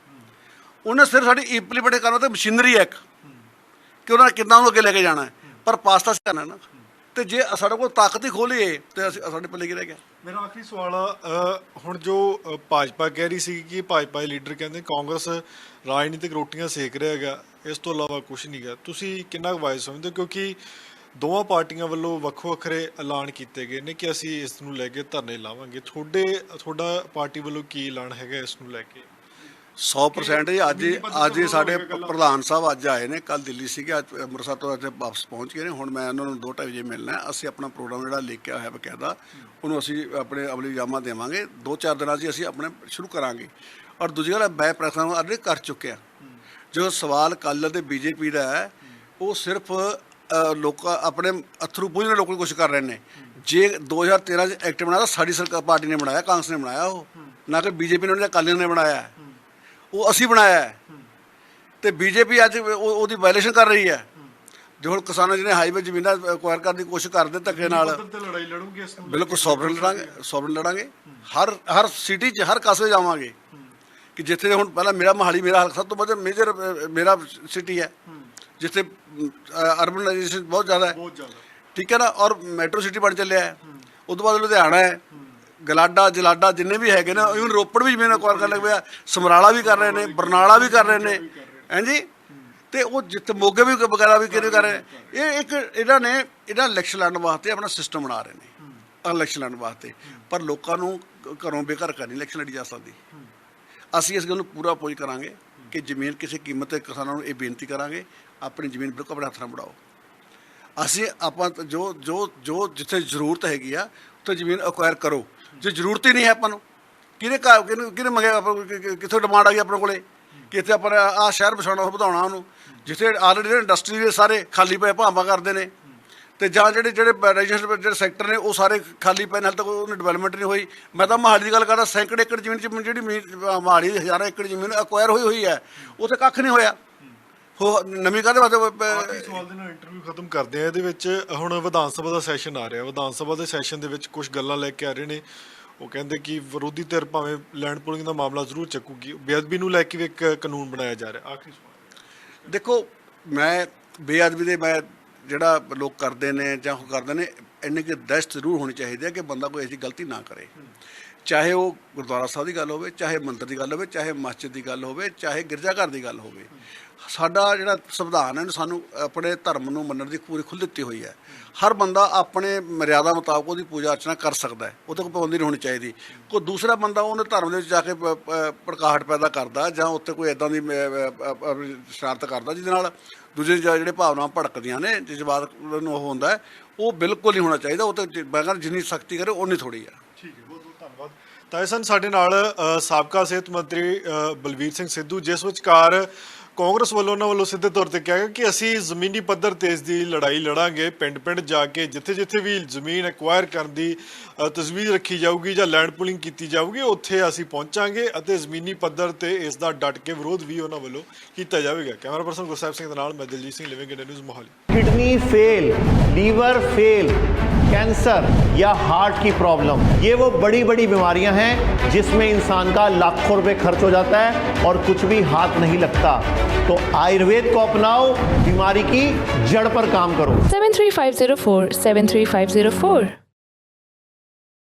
ਉਹਨੇ ਸਿਰਫ ਸਾਡੀ ਇੰਪਲੀਮੈਂਟ ਕਰਨਾ ਤੇ ਮਸ਼ੀਨਰੀ ਹੈ ਇੱਕ। ਕਿ ਉਹਨਾਂ ਨੇ ਕਿੱਦਾਂ ਨੂੰ ਅੱਗੇ ਲੈ ਕੇ ਜਾਣਾ ਪਰ ਪਾਸ ਤਾਂ ਅਸੀਂ ਕਰਨਾ ਨਾ। ਤੇ ਜੇ ਸਾਡੇ ਕੋਲ ਤਾਕਤ ਹੀ ਖੋਲੀਏ ਤੇ ਅਸੀਂ ਸਾਡੇ ਪੱਲੇ ਕੀ ਰਹਿ ਗਿਆ? ਮੇਰਾ ਆਖਰੀ ਸਵਾਲ ਆ ਹੁਣ ਜੋ ਭਾਜਪਾ ਕਹਿ ਰਹੀ ਸੀ ਕਿ ਭਾਜਪਾ ਦੇ ਲੀਡਰ ਕਹਿੰਦੇ ਕਾਂਗਰਸ ਰਾਜਨੀਤਿਕ ਰੋਟੀਆਂ ਸੇਕ ਰਿਹਾ ਹੈਗਾ, ਇਸ ਤੋਂ ਇਲਾਵਾ ਕੁਝ ਨਹੀਂ ਗਾ। ਤੁਸੀਂ ਕਿੰਨਾ ਕੁ ਵਾਇਸ ਸਮਝਦੇ ਹੋ? ਕਿਉਂਕਿ ਦੋਵਾਂ ਪਾਰਟੀਆਂ ਵੱਲੋਂ ਵੱਖੋ ਵੱਖਰੇ ਐਲਾਨ ਕੀਤੇ ਗਏ ਨੇ ਕਿ ਅਸੀਂ ਇਸ ਨੂੰ ਲੈ ਕੇ ਧਰਨੇ ਲਾਵਾਂਗੇ। ਤੁਹਾਡੇ, ਤੁਹਾਡਾ ਪਾਰਟੀ ਵੱਲੋਂ ਕੀ ਐਲਾਨ ਹੈਗਾ ਇਸ ਨੂੰ ਲੈ ਕੇ? 100% ਜੀ। ਅੱਜ ਅੱਜ ਹੀ ਸਾਡੇ। ਪ੍ਰਧਾਨ ਸਾਹਿਬ ਅੱਜ ਆਏ ਨੇ। ਕੱਲ ਦਿੱਲੀ ਸੀਗੇ ਅੱਜ ਅੰਮ੍ਰਿਤਸਰ ਤੋਂ ਅੱਜ ਵਾਪਸ ਪਹੁੰਚ ਗਏ ਨੇ। ਹੁਣ ਮੈਂ ਉਹਨਾਂ ਨੂੰ 2:30 ਵਜੇ ਮਿਲਣਾ। ਅਸੀਂ ਆਪਣਾ ਪ੍ਰੋਗਰਾਮ ਜਿਹੜਾ ਲਿਖ ਕੇ ਆਇਆ ਬਕਾਇਦਾ ਉਹਨੂੰ ਅਸੀਂ ਆਪਣੇ ਅਮਲੀ ਜਾਮਾ ਦੇਵਾਂਗੇ। ਦੋ ਚਾਰ ਦਿਨਾਂ 'ਚ ਅਸੀਂ ਆਪਣੇ ਸ਼ੁਰੂ ਕਰਾਂਗੇ। ਔਰ ਦੂਜੀ ਗੱਲ ਮੈਂ ਪ੍ਰੈਸ ਨੂੰ ਅੱਗੇ ਕਰ ਚੁੱਕਿਆ। ਜੋ ਸਵਾਲ ਕੱਲ ਦੇ ਬੀਜੇਪੀ ਦਾ ਹੈ ਉਹ ਸਿਰਫ ਲੋਕਾਂ ਆਪਣੇ ਅਥਰੂ ਪੂੰਝਣ ਲੋਕਾਂ ਦੀ ਕੋਸ਼ਿਸ਼ ਕਰ ਰਹੇ ਨੇ। ਜੇ 2013 ਚ ਐਕਟ ਬਣਾਇਆ ਸਾਡੀ ਸਰਕਾਰ ਪਾਰਟੀ ਨੇ ਬਣਾਇਆ ਕਾਂਗਰਸ ਨੇ ਬਣਾਇਆ ਉਹ। ਨਾ ਕਿ ਬੀਜੇਪੀ ਨੇ ਜਾਂ ਅਕਾਲੀਆਂ ਨੇ ਬਣਾਇਆ। ਉਹ ਅਸੀਂ ਬਣਾਇਆ ਹੈ। ਤੇ ਬੀਜੇਪੀ ਅੱਜ ਉਹ- ਉਹਦੀ ਵਾਇਲੇਸ਼ਨ ਕਰ ਰਹੀ ਹੈ। ਜੋ ਹੁਣ ਕਿਸਾਨਾਂ ਜਿਹਨੇ ਹਾਈਵੇ ਜ਼ਮੀਨਾਂ ਅਕਵਾਇਰ ਕਰਨ ਦੀ ਕੋਸ਼ਿਸ਼ ਕਰਦੇ ਧੱਕੇ ਨਾਲ। ਤੇ ਲੜਾਈ ਲੜੂਗੇ ਇਸ ਨੂੰ ਬਿਲਕੁਲ ਸੋਵਰਨ ਲੜਾਂਗੇ ਸੋਵਰਨ ਲੜਾਂਗੇ। ਹਰ ਹਰ ਸਿਟੀ 'ਚ ਹਰ ਕਸਬੇ ਜਾਵਾਂਗੇ। ਕਿ ਜਿੱਥੇ ਹੁਣ ਪਹਿਲਾਂ ਮੇਰਾ ਮਹਾਲੀ ਮੇਰਾ ਹਲਕਾ ਸਭ ਤੋਂ ਵੱਧ ਮੇਜਰ ਮੇਰਾ ਸਿਟੀ ਹੈ। ਜਿੱਥੇ ਅਰਬਨਾਈਜੇਸ਼ਨ ਬਹੁਤ ਜ਼ਿਆਦਾ ਹੈ। ਬਹੁਤ ਜ਼ਿਆਦਾ। ਠੀਕ ਹੈ ਨਾ? ਔਰ ਮੈਟਰੋ ਸਿਟੀ ਬਣ ਚੱਲਿਆ ਹੈ। ਉਸ ਤੋਂ ਬਾਅਦ ਲੁਧਿਆਣਾ ਹੈ। ਗਲਾਡਾ, ਜਲਾਡਾ ਜਿੰਨੇ ਵੀ ਹੈਗੇ ਨੇ ਇਵਨ ਰੋਪੜ ਵੀ ਜ਼ਮੀਨ ਅਕਵਾਇਰ ਕਰਨ ਲੱਗ ਪਿਆ, ਸਮਰਾਲਾ ਵੀ ਕਰ ਰਹੇ ਨੇ, ਬਰਨਾਲਾ ਵੀ ਕਰ ਰਹੇ ਨੇ। ਹਾਂਜੀ ਤੇ ਉਹ ਜਿੱਥੇ ਮੋਗੇ ਵੀ ਵਗੈਰਾ ਵੀ ਕਿਹੜੇ ਕਰ ਰਹੇ ਇਹ ਇੱਕ ਇਹਨਾਂ ਨੇ, ਇਹਨਾਂ ਇਲੈਕਸ਼ਨ ਲੜਨ ਵਾਸਤੇ ਆਪਣਾ ਸਿਸਟਮ ਬਣਾ ਰਹੇ ਨੇ। ਇਲੈਕਸ਼ਨ ਲੜਨ ਵਾਸਤੇ। ਪਰ ਲੋਕਾਂ ਨੂੰ ਘਰੋਂ ਬੇਘਰ ਕਰਨੀ ਇਲੈਕਸ਼ਨ ਲੜੀ ਜਾ ਸਕਦੀ। ਅਸੀਂ ਇਸ ਗੱਲ ਨੂੰ ਪੂਰਾ ਅਪੋਜ ਕਰਾਂਗੇ ਕਿ ਜ਼ਮੀਨ ਕਿਸੇ ਕੀਮਤ ਤੇ ਕਿਸਾਨਾਂ ਨੂੰ ਇਹ ਬੇਨਤੀ ਕਰਾਂਗੇ, ਆਪਣੀ ਜ਼ਮੀਨ ਬਿਲਕੁਲ ਆਪਣੇ ਹੱਥ ਨਾਲ ਬਣਾਓ। ਅਸੀਂ ਆਪਾਂ ਜੋ ਜੋ ਜੋ ਜਿੱਥੇ ਜ਼ਰੂਰਤ ਹੈਗੀ ਆ, ਉੱਥੇ ਜ਼ਮੀਨ ਅਕਵਾਇਰ ਕਰੋ। ਜੇ ਜ਼ਰੂਰਤ ਹੀ ਨਹੀਂ ਹੈ ਆਪਾਂ ਨੂੰ ਕਿਹਨੇ ਘਰ, ਕਿਹਨੇ ਕਿਹਨੇ ਮੰਗਿਆ ਆਪਾਂ ਨੂੰ, ਕਿ- ਕਿ- ਕਿੱਥੋਂ ਡਿਮਾਂਡ ਆ ਗਈ ਆਪਣੇ ਕੋਲੇ? ਕਿ ਇੱਥੇ ਆਪਾਂ ਆ ਸ਼ਹਿਰ ਬਸਾਉਣਾ ਉਹ ਵਧਾਉਣਾ ਉਹਨੂੰ। ਜਿੱਥੇ ਆਲਰੇਡੀ ਇੰਡਸਟਰੀ ਦੇ ਸਾਰੇ ਖਾਲੀ ਪਏ ਭਾਵਾਂ ਕਰਦੇ ਨੇ, ਤੇ ਜਾਂ ਜਿਹੜੇ ਜਿਹੜੇ ਰੈਜੀਸਟਰ ਜਿਹੜੇ ਸੈਕਟਰ ਨੇ, ਉਹ ਸਾਰੇ ਖਾਲੀ ਪਏ ਨੇ, ਹਾਲੇ ਤੱਕ ਉਹਨੇ ਡਿਵੈਲਪਮੈਂਟ ਨਹੀਂ ਹੋਈ। ਮੈਂ ਤਾਂ ਮਹਾਲੀ ਦੀ ਗੱਲ ਕਰਦਾ, ਸੈਂਕੜੇ ਏਕੜ ਜ਼ਮੀਨ ਚ ਜਿਹੜੀ ਮੀ- ਮਹਾਲੀ ਦੀ ਹਜ਼ਾਰਾਂ ਏਕੜ ਜ਼ਮੀਨ ਅਕਵਾਇਰ ਹੋਈ ਹੋਈ ਹੈ, ਉੱਥੇ ਕੱਖ ਨਹੀਂ ਹੋਇਆ। ਹੋ ਨਵੀਂ ਕਾਹਦੇ ਆਖਰੀ ਵਾਸਤੇ ਸਵਾਲ ਦੇ ਨਾਲ ਇੰਟਰਵਿਊ ਖਤਮ ਕਰਦੇ ਆ ਇਹਦੇ ਵਿੱਚ ਹੁਣ ਵਿਧਾਨ ਸਭਾ ਦਾ ਸੈਸ਼ਨ ਆ ਰਿਹਾ। ਵਿਧਾਨ ਸਭਾ ਦੇ ਸੈਸ਼ਨ ਦੇ ਵਿੱਚ ਕੁਝ ਗੱਲਾਂ ਲੈ ਕੇ ਆ ਰਹੇ ਨੇ। ਉਹ ਕਹਿੰਦੇ ਕਿ ਵਿਰੋਧੀ ਧਿਰ ਭਾਵੇਂ ਲੈਂਡ ਪੂਲਿੰਗ ਦਾ ਮਾਮਲਾ ਜ਼ਰੂਰ ਚੱਕੂਗੀ। ਬੇਅਦਬੀ ਨੂੰ ਲੈ ਕੇ ਵੀ ਇੱਕ ਕਾਨੂੰਨ ਬਣਾਇਆ ਜਾ ਰਿਹਾ। ਆਖਰੀ ਸਵਾਲ। ਦੇਖੋ ਮੈਂ ਬੇਅਦਬੀ ਦੇ ਮੈਂ ਜਿਹੜਾ ਲੋਕ ਕਰਦੇ ਨੇ ਜਾਂ ਉਹ ਕਰਦੇ ਨੇ ਇੰਨੀ ਕਿ ਦਹਿਸ਼ਤ ਜ਼ਰੂਰ ਹੋਣੀ ਚਾਹੀਦੀ ਹੈ ਕਿ ਬੰਦਾ ਕੋਈ ਐਸੀ ਗਲਤੀ ਨਾ ਕਰੇ। ਚਾਹੇ ਉਹ ਗੁਰਦੁਆਰਾ ਸਾਹਿਬ ਦੀ ਗੱਲ ਹੋਵੇ ਚਾਹੇ ਮੰਦਰ ਦੀ ਗੱਲ ਹੋਵੇ ਚਾਹੇ ਮਸਜਿਦ ਦੀ ਗੱਲ ਹੋਵੇ ਚਾਹੇ ਗਿਰਜਾਘਰ ਦੀ ਗੱਲ ਹੋਵੇ ਸਾਡਾ ਜਿਹੜਾ ਸੰਵਿਧਾਨ ਹੈ ਇਹਨੇ ਸਾਨੂੰ ਆਪਣੇ ਧਰਮ ਨੂੰ ਮੰਨਣ ਦੀ ਪੂਰੀ ਖੁੱਲ੍ਹ ਦਿੱਤੀ ਹੋਈ ਹੈ। ਹਰ ਬੰਦਾ ਆਪਣੇ ਮਰਿਆਦਾ ਮੁਤਾਬਕ ਉਹਦੀ ਪੂਜਾ ਅਰਚਨਾ ਕਰ ਸਕਦਾ ਹੈ ਉਹ ਤੇ ਪਾਬੰਦੀ ਨਹੀਂ ਹੋਣੀ ਚਾਹੀਦੀ। ਕੋਈ ਦੂਸਰਾ ਬੰਦਾ ਉਹਨੇ ਧਰਮ ਦੇ ਵਿੱਚ ਜਾ ਕੇ ਪ- ਪੈਦਾ ਕਰਦਾ ਜਾਂ ਉੱਤੇ ਕੋਈ ਇਦਾਂ ਦੀ ਅਹ, ਸ਼ਰਾਰਤ ਕਰਦਾ ਜਿਹਦੇ ਨਾਲ ਦੂਜੇ ਜਿਹੜੇ ਭਾਵਨਾਵਾਂ ਭੜਕਦੀਆਂ ਨੇ ਜਜ਼ਬਾਤ ਨੂੰ ਉਹ ਹੁੰਦਾ ਉਹ ਬਿਲਕੁਲ ਨਹੀਂ ਹੋਣਾ ਚਾਹੀਦਾ ਉਹ ਤਾਂ ਜ- ਮੈਂ ਕਹਿੰਦਾ ਜਿੰਨੀ ਸਖਤੀ ਕਰੇ ਉਨੀ ਥੋੜੀ ਆ ਠੀਕ ਹੈ ਬਹੁਤ ਬਹੁਤ ਧੰਨਵਾਦ ਤਾਂ ਇਹ ਸਨ ਸਾਡੇ ਨਾਲ ਸਾਬਕਾ ਸਿਹਤ ਮੰਤਰੀ ਅ, ਬਲਵੀਰ ਸਿੰਘ ਸਿੱਧੂ ਜਿਸ ਵਿਚਕਾਰ ਕਾਂਗਰਸ ਵੱਲੋਂ ਉਹਨਾਂ ਵੱਲੋਂ ਸਿੱਧੇ ਤੌਰ ਤੇ ਕਿਹਾ ਗਿਆ ਕਿ ਅਸੀਂ ਜ਼ਮੀਨੀ ਪੱਧਰ ਤੇ ਇਸ ਦੀ ਲੜਾਈ ਲੜਾਂਗੇ ਪਿੰਡ-ਪਿੰਡ ਜਾ ਕੇ ਜਿੱਥੇ-ਜਿੱਥੇ ਵੀ ਜ਼ਮੀਨ ਐਕਵਾਇਰ ਕਰਨ ਦੀ ਅ, ਤਜਵੀਜ਼ ਰੱਖੀ ਜਾਊਗੀ ਜਾਂ ਲੈਂਡ ਪੂਲਿੰਗ ਕੀਤੀ ਜਾਊਗੀ ਉੱਥੇ ਅਸੀਂ ਪਹੁੰਚਾਂਗੇ ਅਤੇ ਜ਼ਮੀਨੀ ਪੱਧਰ ਤੇ ਇਸ ਦਾ ਡਟ ਕੇ ਵਿਰੋਧ ਵੀ ਉਹਨਾਂ ਵੱਲੋਂ ਕੀਤਾ ਜਾਵੇਗਾ ਕੈਮਰਾ ਪਰਸਨ ਗੁਰਸੇਵ ਸਿੰਘ ਦੇ ਨਾਲ ਮੈਂ Diljit Singh living India news Mohali kidney fail liver fail cancer या हार्ट की प्रॉब्लम ये वो बड़ी बड़ी बीमारियां हैं जिसमें इंसान का लाखों रुपए खर्च हो जाता है और कुछ भी हाथ नहीं लगता तो आयुर्वेद को अपनाओ बीमारी की जड़ पर काम करो 73504 73504